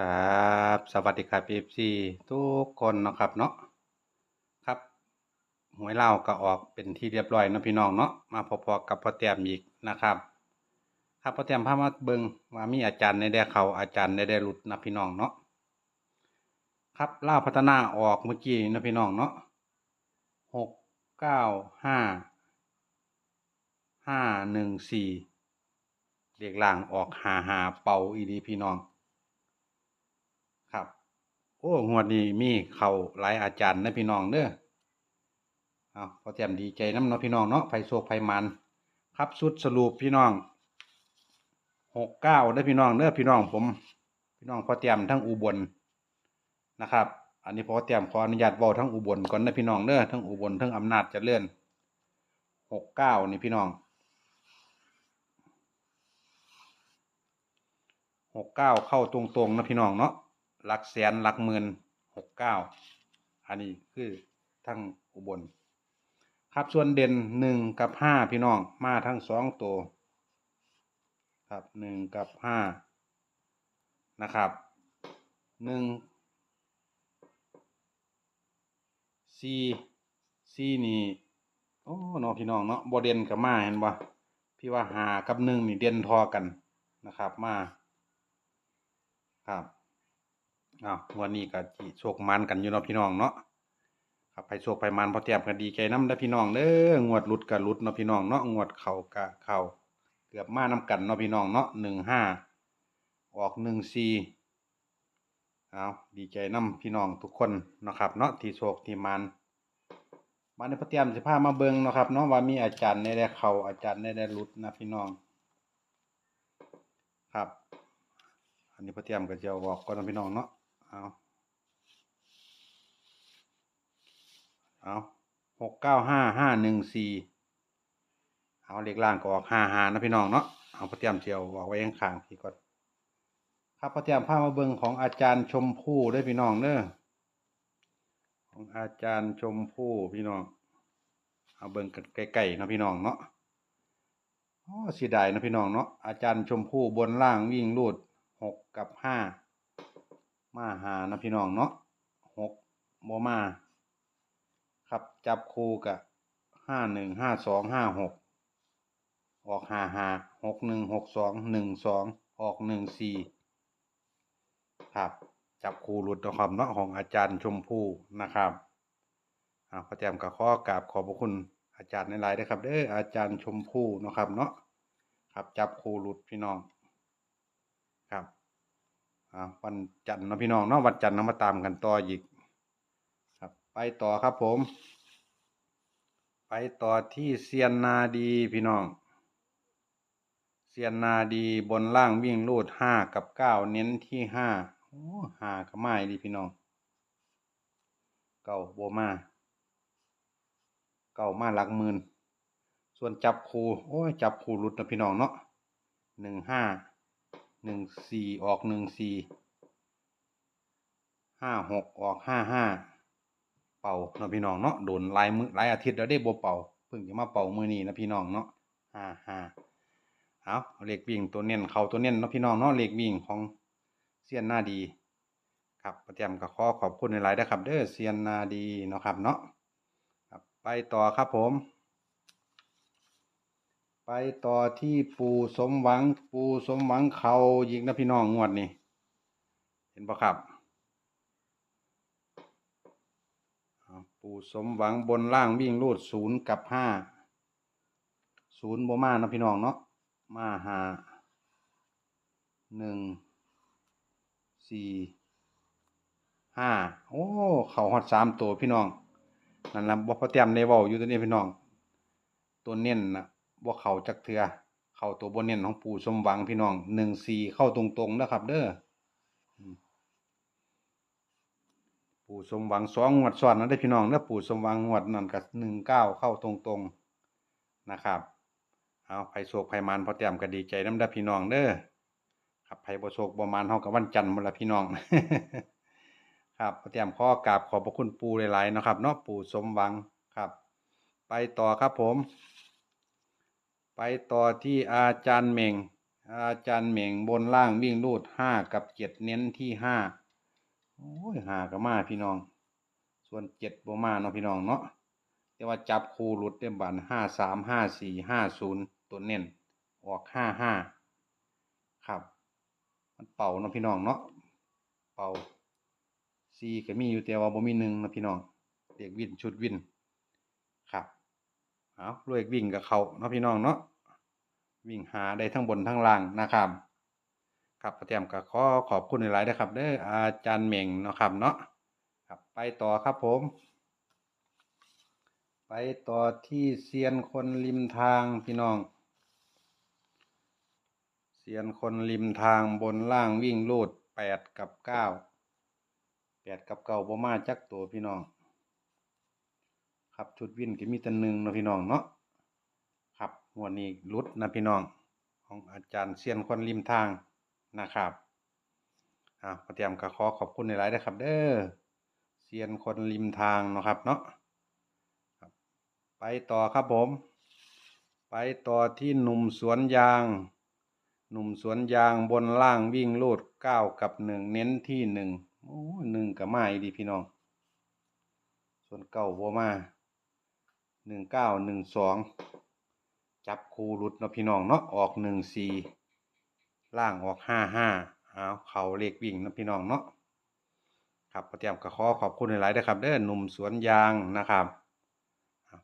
ครับสวัสดีครับเอฟซีทุกคนนะครับเนาะครับหวยเล่าก็ออกเป็นที่เรียบร้อยนะพี่น้องเนาะมาพอๆกับพ่อแต้มอีกนะครับ ครับพ่อแต้มพามาเบิงว่ามีอาจารย์ในแดเขาอาจารย์ในแดหลุดนะพี่น้องเนาะครับเล่าพัฒนาออกเมื่อกี้นะพี่น้องเนาะหกเก้าห้าห้าหนึ่งสี่เรียกล่างออกหาหาเป่าอีดีพี่น้อง อ้งวดนี้มีเข่าหลายอาจารย์นะพี่น้องเด้อเอาพอแจ่มดีใจน้ำเนาะพี่น้องเนาะไฟโศกไฟมัน ครับสุดสรุปพี่น้องหกเก้าได้พี่น้องเด้อพี่น้องผม พี่น้องพอแจ่มทั้งอุบลนะครับ อันนี้พอแจ่มขออนุญาตเว้าทั้งอุบลก่อนนะพี่น้องเด้อทั้งอุบลทั้งอำนาจเจริญหกเก้านี่พี่น้องหกเก้าเข้าตรงๆนะพี่น้องเนาะ หลักแสนหลักหมื่นหกเก้าอันนี้คือทั้งอุบล ครับส่วนเด่นหนึ่งกับห้าพี่น้องมาทั้งสองตัวครับหนึ่งกับห้านะครับหนึ่งสี่สี่นี่โอ้เนาะพี่น้องเนาะบ่เด่นกับมาเห็นบ่พี่ว่าหากับหนึ่งนี่เด่นทอกันนะครับมาครับ อ้าววันนี้ก็สิโชคมันกันอยู่เนาะพี่น้องเนาะครับไปโชคไปมันพอเตรียมกันดีใจน้ำเด้พี่น้องเด้องวดหลุดกับลุดเนาะพี่น้องเนาะงวดเข่ากะเข่าเกือบมาน้กันเนาะพี่น้องเนาะหนึ่งห้าออกหนึ่งสี่เอาดีใจน้ำพี่น้องทุกคนเนาะครับเนาะที่โชคที่มันมาในพอเตรียมสิพามาเบิ่งเนาะครับเนาะว่ามีอาจารย์ในได้เข่าอาจารย์ในได้หลุดนะพี่น้อง ครับ อันนี้พอเตรียมก็จะเอาออกก่อนพี่น้องเนาะ เอาเอาหกเก้าห้าห้าหนึ่งสี่เอาเลขล่างก็ออกห้าห้านะพี่น้องเนาะเอาพระเตียมเจียวออกไว้ข้างๆพี่ก่อนครับพระเตียมผ้ามาเบิงของอาจารย์ชมพู่ด้วยพี่น้องเด้อของอาจารย์ชมพู่พี่น้อง เอาเบิงกันใกลๆนะพี่น้องเนาะอ๋อเสียดายนะพี่น้องเนาะอาจารย์ชมพู่บนล่างวิ่งรูดหกกับห้า มาหานะพี่น้องเนาะหกโมมา ครับจับคู่กับห้าหนึ่งห้าสองห้าหกออกห้าห้าหกหนึ่งหกสองหนึ่งสองออกหนึ่งสี่ครับ จับคู่หลุดนะครับเนาะของอาจารย์ชมพู่นะครับอ่าพระแจมกับข้อกราบขอบพระคุณอาจารย์ในไลน์ด้วยครับเด้ออาจารย์ชมพู่นะครับเนาะครับจับคู่หลุดพี่น้องครับ วันจันทร์นะพี่น้องเนาะวันจันทร์เรามาตามกันต่ออีกครับ ไปต่อครับผม ไปต่อที่เซียนนาดีพี่น้องเซียนนาดีบนล่างวิ่งรูดห้ากับเก้าเน้นที่ห้าโอ้ห้ากับไม้ดีพี่น้อง เก้าโบมา เก้ามาหลักหมื่นส่วนจับคูโอ้ยจับคูรุดนะพี่น้องเนาะหนึ่งห้า หนึ่งสี่ออกหนึ่งสี่ห้าหกออกห้าห้าเป่าเนาะพี่น้องเนาะโดนลายมือลายอาทิตย์แล้วได้บ่เป่าเพิ่งจะมาเป่ามือนี้นะพี่น้องเนาะห้าห้าเอาเลขวิ่งตัวเน้นเขาตัวเน้นเนาะพี่น้องเนาะเลขวิ่งของเซียนหน้าดี ครับประเตรียมกับข้อขอบคุณในไลน์นะครับเด้อเซียนนาดีเนาะครับเนาะครับไปต่อครับผม ไปต่อที่ปูสมหวัง ปูสมหวังเขายิงนะพี่น้องงวดนี้เห็นปะครับปูสมหวังบนล่างวิ่งรูดศูนย์กับห้าศูนย์โบมานะพี่น้องเนาะมาหาหนึ่งสี่ห้าโอ้เขาฮอดสามตัวพี่น้องนั่นละบ่พอเตรียมในเว้าอยู่ตัวนี้พี่น้อง ตัวเน้นนะ บ่เข้าจักเทือเข้าตัวบ่เน้นของปู่สมหวังพี่น้องหนึ่งสี่เข้าตรงๆนะครับ เด้อปู่สมหวังสองงวดซ้อนนะได้พี่น้องเด้อปู่สมหวังงวดนั่นกับหนึ่งเก้าเข้าตรงๆนะครับเอาไผโศกไผมานพอเตรียมก็ดีใจนำเด้พี่น้องเด้อครับไผบ่โศกบ่มานเฮากับวันจันทร์มดละพี่น้องครับพอเตรียมข้อกราบขอบพระคุณปู่หลายๆนะครับเนาะปู่สมหวังครับ ไปต่อครับผม ไปต่อที่อาจารย์เมงอาจารย์เหม่งบนล่างวิ่งรูดห้ากับเจ็ดเน้นที่ห้าโอ้ยหากับมาพี่น้อง ส่วนเจ็ดบมาเนาะพี่น้องเนาะแต่ว่าจับคูหลุดได้บันห้าสามห้าสี่ห้าศูนย์ตัวเน้นออกห้าห้าครับ มันเป่าเนาะพี่น้องเนาะเป่าสี่ก็มีอยู่แต่ว่าบ่มีหนึ่งเนาะพี่น้องเด็กวินชุดวินครับ เอาเลขวิ่งกับเขาเนาะพี่น้องเนาะวิ่งหาได้ทั้งบนทั้งล่างนะครับครับประเตรียมก็ขอขอบคุณหลายๆนะครับเด้ออาจารย์เหม่งเนาะครับเนาะครับไปต่อครับผม ไปต่อที่เซียนคนริมทางพี่น้องเซียนคนริมทางบนล่างวิ่งลูดแปดกับเก้าแปดกับเก้าบ่มาจักตัวพี่น้อง ครับชุดวิ่นก็มีแต่หนึ่งนะพี่น้องเนาะครับวันนี้หลุดนะพี่น้อง ของอาจารย์เซียนคนริมทางนะครับอ่าประเตรียมก็ขอขอบคุณในหลายนะครับ เด้อเซียนคนริมทางเนาะครับเนาะครับไปต่อครับผม ไปต่อที่หนุ่มสวนยาง หนุ่มสวนยางบนล่างวิ่งลูดเก้ากับหนึ่งเน้นที่หนึ่งโอ้หนึ่งกับมาอีดีพี่น้อง ส่วนเก้าบ่มา หนึ่งเก้าหนึ่งสองจับคูหลุดเนาะพี่น้องเนาะออกหนึ่งสี่ล่างออกห้าห้าเอาเขาเลขวิ่งเนาะพี่น้องเนาะครับประเตรียมก็ขอขอบคุณหลายๆนะครับเด้อหนุ่มสวนยางนะครับ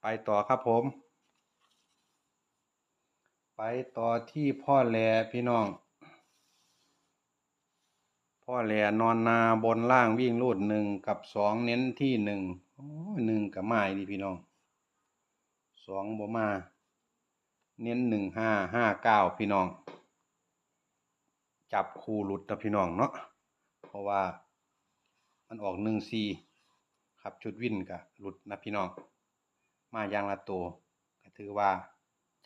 ไปต่อครับผม ไปต่อที่พ่อแหลพี่น้อง พ่อแหลนอนนาบนล่างวิ่งรูดหนึ่งกับสองเน้นที่หนึ่งหนึ่งกับไมาดีพี่น้อง สองบ่มา เน้นหนึ่งห้าห้าเก้าพี่น้อง จับคู่หลุดนะพี่น้องเนาะเพราะว่ามันออกหนึ่งซีครับชุดวินกับหลุดนะพี่น้อง มายางละตัวก็ถือว่า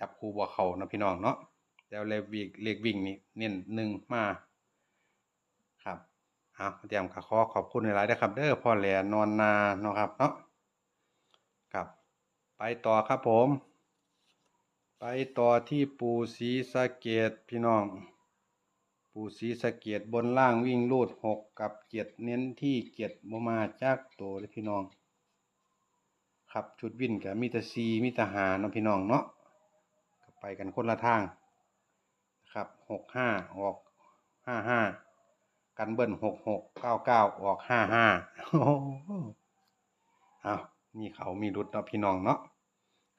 จับคู่บ่เขานะพี่น้องเนาะแล้วเลขวิ่งเลขวิ่งนี่เน้นหนึ่งมาครับเอาเตรียมกับขอขอบคุณหลายๆนะครับ เด้อพ่อแหลนอนนาเนาะครับเนาะ ไปต่อครับผม ไปต่อที่ปูสีสะเกตพี่น้อง ปูสีสะเกตบนล่างวิ่งลูดหกกับเจ็ดเน้นที่เจ็ดบมาจากตัวเลยพี่น้อง ครับชุดวิ่นกับมีแต่ซีมีแต่หาเนาะพี่น้องเนาะก็ไปกันคนละทางครับหกห้าออกห้าห้ากันเบิ้ลหกหกเก้าเก้าออกห้าห้าเอา มีเขามีรุดเนาะพี่น้องเนาะ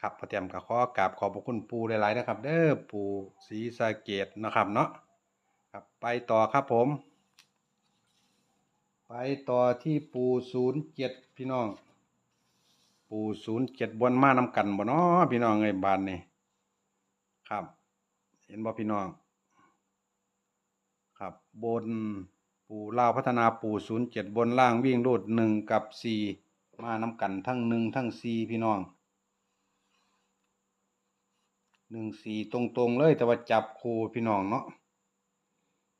ครับพอเตรียมกับขอกราบขอบพระคุณปูหลายๆนะครับ เด้อปูสีสะเกตนะครับเนาะครับไปต่อครับผม ไปต่อที่ปูศูนย์เจ็ดพี่น้อง ปูศูนย์เจ็ดบนมานำกันบ่เนาะพี่น้องไอ้ยบานนี่ครับ เห็นบ่พี่น้อง ครับบนปูลาวพัฒนาปูศูนย์เจ็ดบนล่างวิ่งรูดหนึ่งกับสี่ มาน้ำกันทั้งหนึ่งทั้งสี่พี่น้องหนึ่งสี่ตรงๆเลย แต่ว่าจับคูพี่น้องเนาะ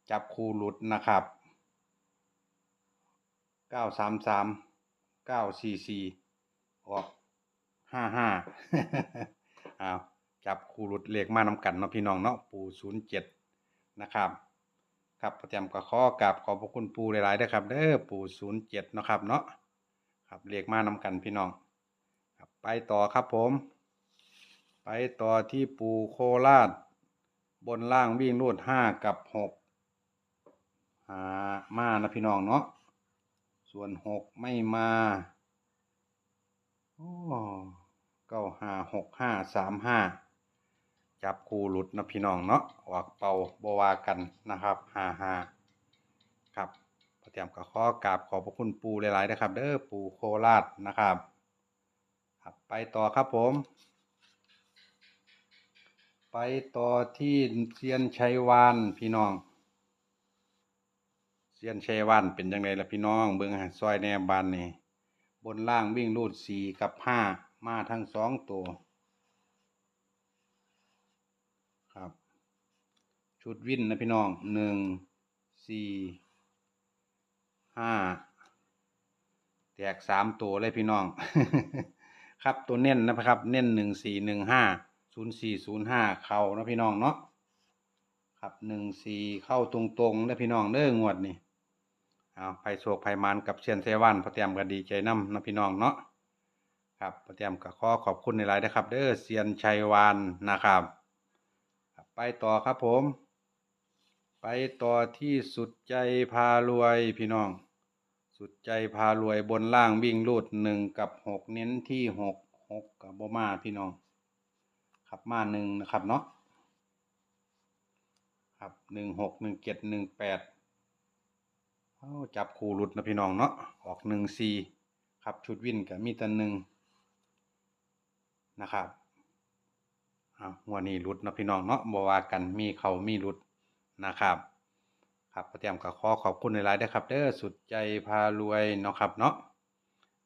จับคูหลุดนะครับเก้าสามสามเก้าสี่สี่ออกห้าห้าอ้าวจับคูหลุดเลขมานำกันเนาะพี่น้องเนาะปูศูนย์เจ็ดนะครับครับประจำก็ขอกราบขอบพระคุณปูหลายๆด้วยครับเด้อปูศูนย์เจ็ดนะครับเนาะ ครับเรียกมานำกันพี่น้องครับไปต่อครับผม ไปต่อที่ปูโคราช บนล่างวิ่งรูดห้ากับหกหามานะพี่น้องเนาะส่วนหกไม่มาโอ้เก้าห้าหกห้าสามห้าจับคู่หลุดนะพี่น้องเนาะออกเป่าบวากันนะครับฮ่าฮ่าครับ เตรียมก็ขอกราบขอบพระคุณปูหลายๆนะครับ เด้อปูโคราชนะครับครับ ไปต่อครับผม ไปต่อที่เซียนชัยวานพี่น้องเซียนชัยวานเป็นยังไงล่ะพี่น้อง เบิ่งซอยแนบานนี่บนล่างวิ่งรูดสี่กับห้ามาทั้งสองตัวครับ ชุดวิ่นนะพี่น้องหนึ่งสี่ ห้าแตกสามตัวเลยพี่น้อง ครับตัวเน้นนะครับ เน้นหนึ่งสี่หนึ่งห้าศูนย์สี่ศูนย์ห้าเข่านะพี่น้องเนาะครับหนึ่งสี่เข้าตรงๆได้อพี่น้องเด้องวดนี่เอาไผโศกไผมานกับเซียนเซวันพอเตรียมก็ดีใจน้ำนะพี่น้องเนาะครับพอเตรียมก็ขอขอบคุณในหลายนะครับ เด้อเซียนชัยวานนะครับไปต่อครับผม ไปต่อที่สุดใจพารวยพี่น้อง สุดใจพารวยบนล่างวิ่งรูดหนึ่งกับหกเน้นที่หกหกกับโบมาพี่น้องครับมาหนึ่งนะครับเนาะครับหนึ่งหกหนึ่งเจ็ดหนึ่งแปดเอาจับคู่รุดนะพี่น้องเนาะออกหนึ่งสี่ครับชุดวิ่นกับมีแตันหนึ่งนะครับเอาหัวนี้รุดนะพี่น้องเนาะบวากันมีเขามีรุดนะครับ ครับประเตรียมกับขอขอบคุณในไลน์ด้วยครับ เด้อสุดใจพารวยเนาะครับเนาะ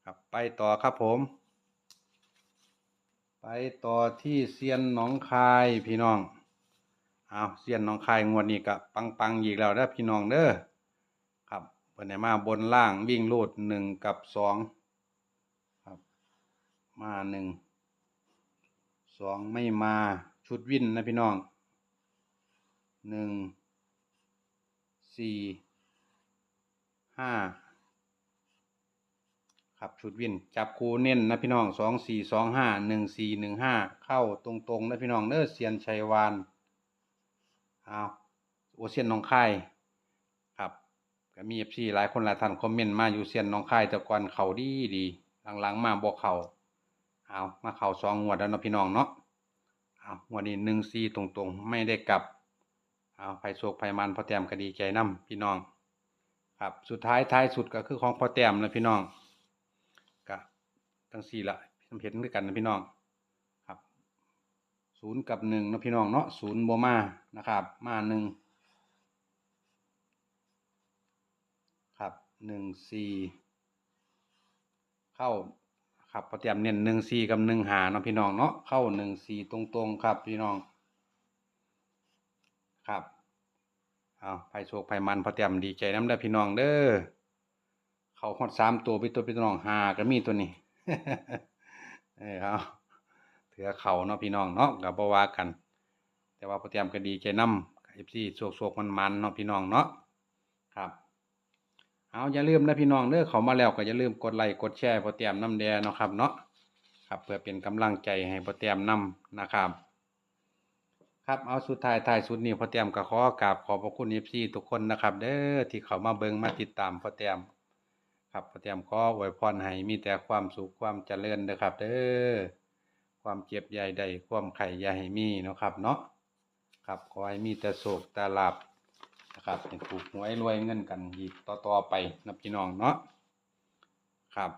ครับไปต่อครับผม ไปต่อที่เซียนหนองคายพี่น้องเอาเซียนหนองคายงวดนี้กับปังปังอีกแล้วเด้อพี่น้องเด้อครับเพิ่นให้มาบนล่างวิ่งลูดหนึ่งกับสองครับ มาหนึ่งสองไม่มาชุดวินนะพี่น้องหนึ่ง สี่ห้าครับชุดวิน จับคูเน้นนะพี่น้องสองสี่สองห้าหนึ่งสี่หนึ่งห้าเข้าตรงๆนะพี่น้องเด้อเซียนชัยวานเอาโอเซียนน้องค่ครับก็มีเอฟซีหลายคนหลายท่านคอมเมนต์มาอยู่เซียนน้องค่แต่ก่อนเขาดีดีหลังๆมาบอกเขาเอามาเข่าสองงวดแล้วเนาะพี่น้องเนาะเอาวดนี้หนึ่งสี่ตรงๆ ไม่ได้กลับ เอาไผ่โศกไผ่มันพอแต้มก็ดีใจนํพี่น้อง ครับสุดท้ายท้ายสุดก็คือของพอแต้มนะพี่น้องก็ทั้งสี่ละผมเห็นด้วยกันนะพี่น้องครับศูนย์กับหนึ่งนะพี่น้องเนาะศูนย์โบมานะครับ มาหนึ่งครับหนึ่งสี่เข้าครับพอเตรียมเน้นหนึ่งสี่กับหนึ่งหาเนาะพี่น้องเนาะเข้าหนึ่งสี่ตรงๆครับพี่น้อง ครับเอาไผ่โชคไผ่มันพอเตรียมดีใจน้ำได้พี่น้องเด้อเขาฮอดสามตัวไปตัวเป็นตัวน้องหาก็มีตัวนี้เออครับถือเขาเนาะพี่น้องเนาะกับบว่ากัน แต่ว่าพอเตรียมก็ดีใจน้ำเอฟซีโศกโศกมันมันเนาะพี่น้องเนาะครับเอาอย่าลืมนะพี่น้องเด้อเขามาแล้วก็อย่าลืมกดไลค์กดแชร์พอเตรียมน้ำแดงเนาะครับเนาะครับเพื่อเป็นกำลังใจให้พอเตรียมน้ำนะครับ ครับเอาสุดท้ายท้ายสุดนี้พอเตรียมก็ขอกราบขอบพระคุณเอฟซีทุกคนนะครับเด้อที่เขามาเบิ่งมาติดตามพอเตรียมครับพอเตรียมขออวยพรให้มีแต่ความสุขความเจริญเด้อครับเด้อความเจ็บใหญ่ใดความไข่ใหญ่ให้มีเนาะครับเนาะครับขอให้มีแต่โศกแต่ลาบนะครับให้ถูกหวยรวยเงินกันอีกต่อๆไปนะพี่น้องเนาะครับ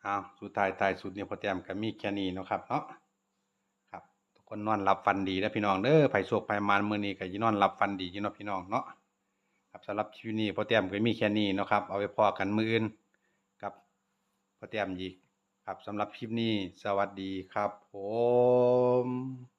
เอาสุดท้ายท้ายสุดเนี่ยพอเตรียมก็มีแค่นี้เนาะครับเนาะ คนนอนหลับฟันดีนะพี่น้องเด้อไผ่โศกไผ่มานมื้อนี้ก็ยินอนหลับฟันดียู่เนาะพี่น้องเนาะครับสำหรับชีวิตนี้พอเตี้ยมก็มีแค่นี้เนาะครับ เอาไปพอกันมืออื่นกับพอเตี้ยมอีกครับสำหรับคลิปนี้สวัสดีครับผม